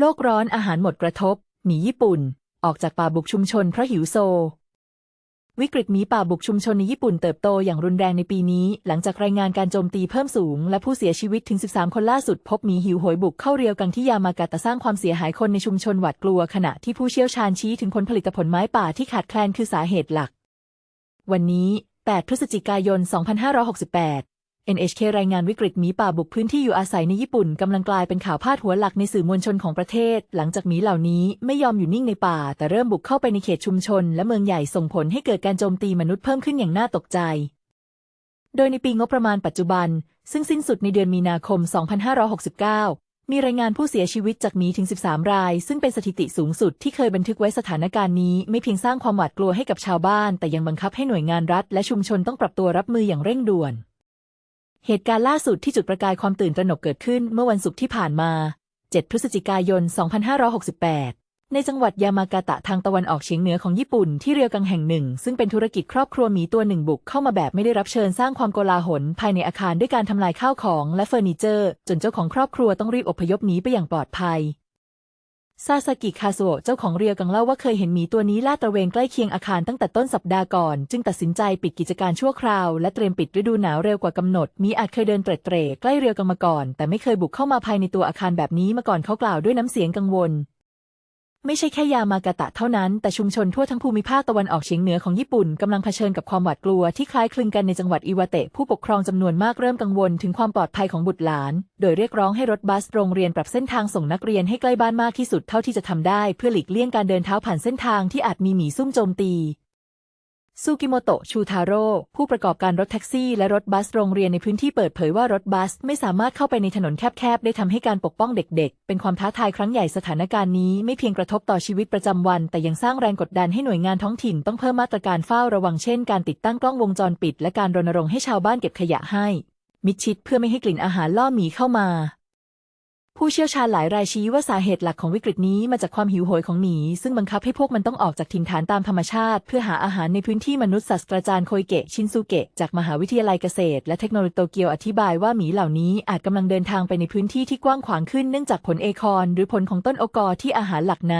โลกร้อนอาหารหมดกระทบ หมีญี่ปุ่น ออกจากป่าบุกชุมชนเพราะหิวโซ วิกฤตหมีป่าบุกชุมชนในญี่ปุ่นเติบโตอย่างรุนแรงในปีนี้ หลังจากรายงานการโจมตีเพิ่มสูง และผู้เสียชีวิตถึง 13 คนล่าสุด พบหมีหิวโหยบุกเข้าเรียวกังที่ยามากาตะสร้างความเสียหายคนในชุมชนหวาดกลัว ขณะที่ผู้เชี่ยวชาญชี้ถึงผลผลิตผลไม้ป่าที่ขาดแคลนคือสาเหตุหลัก วันนี้ 8 พฤศจิกายน 2568 NHK รายงานวิกฤตหมีป่าบุกพื้นที่อยู่อาศัยในญี่ปุ่นกำลังกลายเป็นข่าวพาดหัวหลักในสื่อมวลชนของประเทศ หลังจากหมีเหล่านี้ไม่ยอมอยู่นิ่งในป่า แต่เริ่มบุกเข้าไปในเขตชุมชน และเมืองใหญ่ส่งผลให้เกิดการโจมตีมนุษย์เพิ่มขึ้นอย่างน่าตกใจ โดยในปีงบประมาณปัจจุบัน ซึ่งสิ้นสุดในเดือนมีนาคม 2569 มีรายงานผู้เสียชีวิตจากหมีถึง 13 ราย ซึ่งเป็นสถิติสูงสุดที่เคยบันทึกไว้สถานการณ์นี้ไม่เพียงสร้างความหวาดกลัวให้กับชาวบ้าน แต่ยังบังคับให้หน่วยงานรัฐ และชุมชนต้องปรับตัวรับมืออย่างเร่งด่วน เหตุการณ์ล่าสุดที่จุดประกายความตื่นตระหนกเกิดขึ้นเมื่อวันศุกร์ที่ผ่านมา 7 พฤศจิกายน 2568 ในจังหวัดยามากาตะทางตะวันออกเฉียงเหนือของญี่ปุ่นที่เรือกังแห่งหนึ่ง ซึ่งเป็นธุรกิจครอบครัวหมีตัวหนึ่งบุกเข้ามาแบบไม่ได้รับเชิญสร้างความโกลาหลภายในอาคารด้วยการทำลายข้าวของและเฟอร์นิเจอร์ จนเจ้าของครอบครัวต้องรีบอพยพหนีไปอย่างปลอดภัย ซาสกิคาโซะเจ้าของเรือกังเล่าว่าเคยเห็นหมีตัวนี้ลาดตระเวนใกล้เคียงอาคารตั้งแต่ต้นสัปดาห์ก่อน จึงตัดสินใจปิดกิจการชั่วคราว และเตรียมปิดฤดูหนาวเร็วกว่ากำหนดมีอาจเคยเดินเตร็ดเตร่ใกล้เรือกังมาก่อน แต่ไม่เคยบุกเข้ามาภายในตัวอาคารแบบนี้มาก่อนเขากล่าวด้วยน้ำเสียงกังวล ไม่ใช่แค่ยามากาตะเท่านั้น แต่ชุมชนทั่วทั้งภูมิภาคตะวันออกเฉียงเหนือของญี่ปุ่นกำลังเผชิญกับความหวาดกลัวที่คล้ายคลึงกันในจังหวัดอิวาเตะผู้ปกครองจำนวนมากเริ่มกังวลถึงความปลอดภัยของบุตรหลาน โดยเรียกร้องให้รถบัสโรงเรียนปรับเส้นทางส่งนักเรียนให้ใกล้บ้านมากที่สุดเท่าที่จะทำได้ เพื่อหลีกเลี่ยงการเดินเท้าผ่านเส้นทางที่อาจมีหมีซุ่มโจมตี ซูกิโมโตะชูทาโร่ผู้ประกอบการรถแท็กซี่และรถบัสโรงเรียนในพื้นที่เปิดเผยว่ารถบัสไม่สามารถเข้าไปในถนนแคบๆ ได้ทำให้การปกป้องเด็กๆ เป็นความท้าทายครั้งใหญ่สถานการณ์นี้ไม่เพียงกระทบต่อชีวิตประจำวัน แต่ยังสร้างแรงกดดันให้หน่วยงานท้องถิ่นต้องเพิ่มมาตรการเฝ้าระวังเช่น การติดตั้งกล้องวงจรปิด และการรณรงค์ให้ชาวบ้านเก็บขยะให้ มิดชิดเพื่อไม่ให้กลิ่นอาหารล่อหมีเข้ามา ผู้เชี่ยวชาญหลายรายชี้ว่าสาเหตุหลักของวิกฤตนี้มาจากความหิวโหยของหมี ซึ่งบังคับให้พวกมันต้องออกจากถิ่นฐานตามธรรมชาติ เพื่อหาอาหารในพื้นที่มนุษย์ศาสตราจารย์โคยเกะชินซูเกะจากมหาวิทยาลัยเกษตร และเทคโนโลยีโตเกียวอธิบายว่าหมีเหล่านี้อาจกำลังเดินทางไปในพื้นที่ที่กว้างขวางขึ้นเนื่องจากผลเอคอนหรือผลของต้นโอกอที่อาหารหลักใน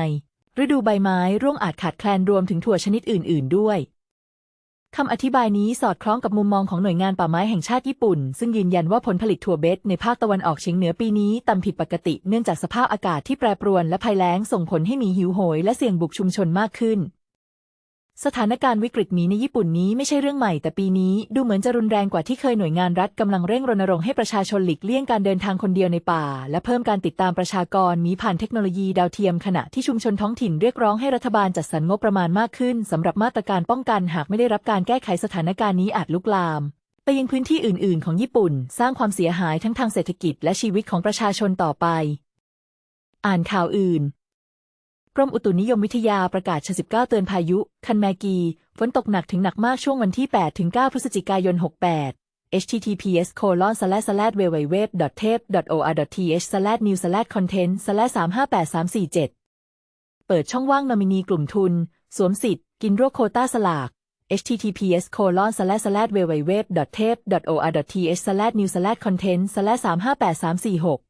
ฤดูใบไม้ร่วงอาจขาดแคลนรวมถึงถั่วชนิดอื่น ๆ ด้วย คำอธิบายนี้สอดคล้องกับมุมมองของหน่วยงานป่าไม้แห่งชาติญี่ปุ่น ซึ่งยืนยันว่าผลผลิตถั่วเบสในภาคตะวันออกเฉียงเหนือปีนี้ต่ำผิดปกติเนื่องจากสภาพอากาศที่แปรปรวนและภัยแล้งส่งผลให้มีหิวโหยและเสี่ยงบุกชุมชนมากขึ้น สถานการณ์วิกฤตหมีในญี่ปุ่นนี้ไม่ใช่เรื่องใหม่ แต่ปีนี้ดูเหมือนจะรุนแรงกว่าที่เคยหน่วยงานรัฐกำลังเร่งรณรงค์ให้ประชาชนหลีกเลี่ยงการเดินทางคนเดียวในป่า และเพิ่มการติดตามประชากรหมีผ่านเทคโนโลยีดาวเทียมขณะที่ชุมชนท้องถิ่นเรียกร้องให้รัฐบาลจัดสรรงบประมาณมากขึ้นสำหรับมาตรการป้องกันหากไม่ได้รับการแก้ไขสถานการณ์นี้อาจลุกลามไปยังพื้นที่อื่น ๆ ของญี่ปุ่น สร้างความเสียหายทั้งทางเศรษฐกิจและชีวิตของประชาชนต่อไป อ่านข่าวอื่น กรมอุตุนิยมวิทยาประกาศฉ19 เตือนพายุ คันแมกี ฝนตกหนักถึงหนักมากช่วงวันที่8ถึง9พฤศจิกายน 68 https colon slash slash www tape or th slash new slash content slash 358347 เปิดช่องว่างนอมินีกลุ่มทุน สวมสิทธิ์ กินรวบโคต้าสลาก https colon slash slash www tape or th slash new slash content slash 358346